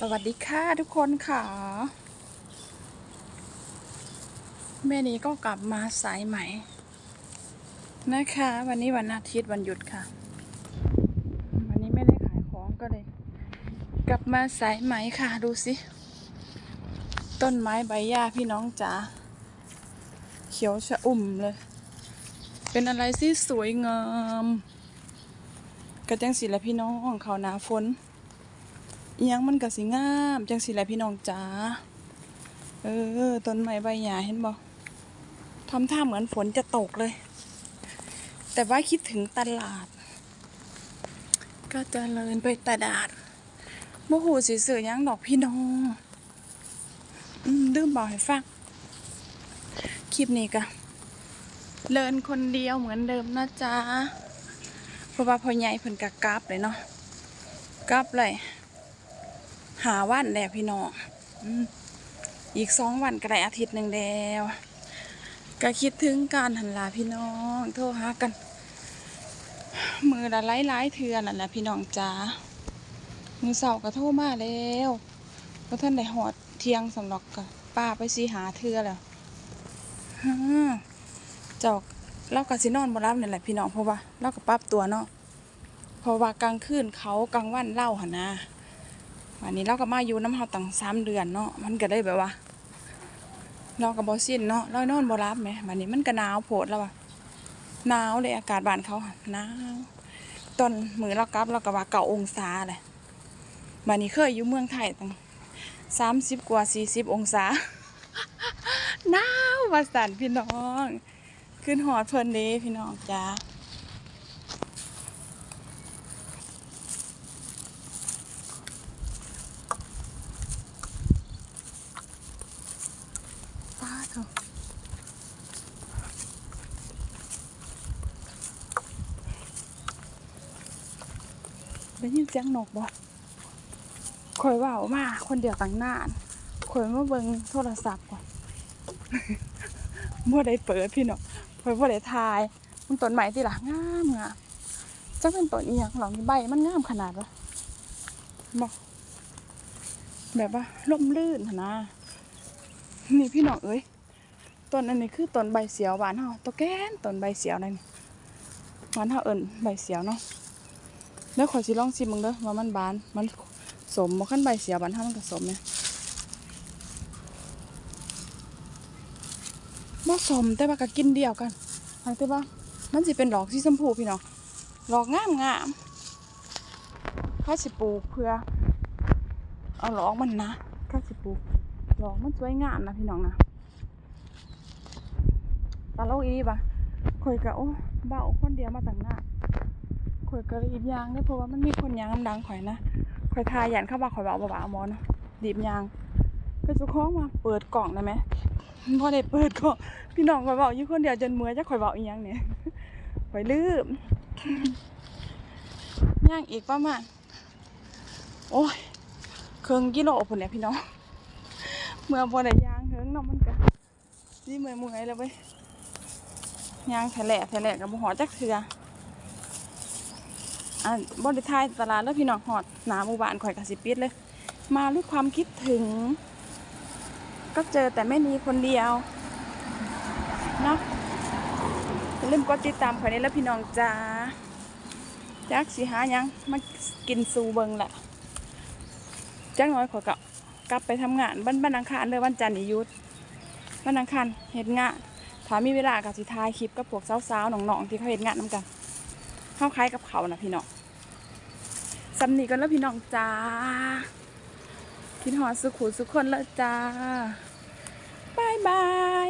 สวัสดีค่ะทุกคนค่ะ แม่นี้ก็กลับมาสายใหม่ นะคะ วันนี้วันอาทิตย์วันหยุดค่ะ วันนี้ไม่ได้ขายของก็เลย กลับมาสายไหม่ค่ะดูสิ ต้นไม้ใบหญ้าพี่น้องจ๋าเขียวชะอุ่มเลย เป็นอะไรที่สวยงามกระจังสีละพี่น้องเขาหนาฝน อิหยังมันก็สิงามจังสิแหละพี่น้องจ๋าเออต้นไม้ใบหญ้าเห็นบ่ทำท่าเหมือนฝนจะตกเลย แต่ว่าคิดถึงตลาด ก็จะเลินไปตลาดโมโหสิเสือยังดอกพี่น้องดื้มบอกให้ฟังคลิปนี้ก็เลินคนเดียวเหมือนเดิมนะจ๊ะเพราะว่าพ่อใหญ่เพิ่นกะกลับเลยเนาะกลับเลย หาวันแล้วพี่น้องอีกสองวันก็ได้อาทิตย์หนึ่งแล้วก็คิดถึงการหันลาพี่น้องโทรหากัน มือละไล่ไล่เทือนั่นแหละพี่น้องจ้ามือเสาร์ก็โทรมาแล้วเพราะท่านได้หอดเที่ยงสำหรับกับป้าไปซีหาเทือแล้วเจ้าเรากับสินอนบรับนี่แหละพี่น้องเพราะว่าเราก็ปรับตัวเนาะเพราะว่ากลางคืนเขากลางวันเล่าหันนะ วันนี้เราก็มาอยู่น้ำเฮาตั้งสามเดือนเนาะมันก็ได้แบบว่าเราก็บ่สิ้นเนาะเรานอนบ่รับแหมวันนี้มันก็หนาวโพดแล้วว่ะหนาวเลยอากาศบ้านเขาหนาวตอนมือเรากลับเราก็ว่าเก้าองศาเลยวันนี้เคยอยู่เมืองไทยตั้งสามสิบกว่าสี่สิบองศาหนาววาสันพี่น้อง ขึ้นหอดเพลินด้พี่น้องจ้า ป้าเถอะ ได้ยินเสียงนกบ่คอยเว่ามา คนเดียวต่างนานคอยมาเบิ่งโทรศัพท์ก่อนบ่ได้เปิดพี่น้องคอยบ่ได้ถ่ายมันต้นใหม่ที่ล่ะงามงามจักเป็นต้นอีหยังหรอกนี่ใบมันงามขนาดวะบ่แบบว่าร่มรื่นนนะนี่พี่น้องเอ้ย ต้นอันนี้คือต้นใบเสียวบ้านเฮาตัวแก่นต้นใบเสียวนั่นนี่บ้านเฮาเอิ้นใบเสียวเนาะแล้วขอยสิลองชิมมึงเด้อว่ามันบานมันสมบ่คันใบเสียวบ้านเฮามันก็สมเนี่ยบ่สมแต่ว่าก็กินเดียวกันทางแต่ว่ามันสิเป็นดอกสีชมพูพี่น้องดอกงามงามๆถ้าสิปลูกเพื่อ เอาดอกมันนะถ้าสิปลูกดอกมันสวยงามนะพี่น้องนะ ตลกอีปะข่อยกะโอ้เบาคนเดียวมาตั้งหน้าข่อยกะรีบยางเด้อเพราะว่ามันมีคนยางดังข่อยนะข่อยทายันเข้ามาข่อยเบาเบาหมอนะรีบยางก็เจุคล้าของมาเปิดกล่องได้ไหมพอได้เปิดกล่องพี่น้องข่อยเบาอยู่คนเดียวจนเมื่อยจะข่อยเบาอีหยังเนี่ยข่อยลืมย่างอีกประมาณโอ้ยเครื่องกิโลพุ่นเนี่ยพี่น้องเมื่อพอได้ยางเฮิงเนาะมันก็นี่เมื่อยเมื่อยแล้วเว้ย ยางแถละแถละกับหอจักเถืออะบริทายตลาดแล้วพี่น้องหอดหนาหมู่บ้านข่อยกสิปิดเลย มาด้วยความคิดถึง ก็เจอแต่ไม่มีคนเดียวเนาะอย่าลืมกดติดตามข่อยในแล้วพี่น้องจ้าจักสิหายังมากินซูเบิงแหละจักน้อยข่อยก็กลับไปทำงานบ้านบ้านอังคารเลยวันจันทร์นี่หยุดบ้านอังคารเฮ็ดงาน ถ้ามีเวลาก็สิถ่ายคลิปกับพวกสาวๆน้องๆที่เขาเห็นงานน้ำกันเข้าคล้ายกับเขานะพี่น้องสำนีกันแล้วพี่น้องจ้าคิดหอดสุขุสุขคนแล้วจ้าบายบาย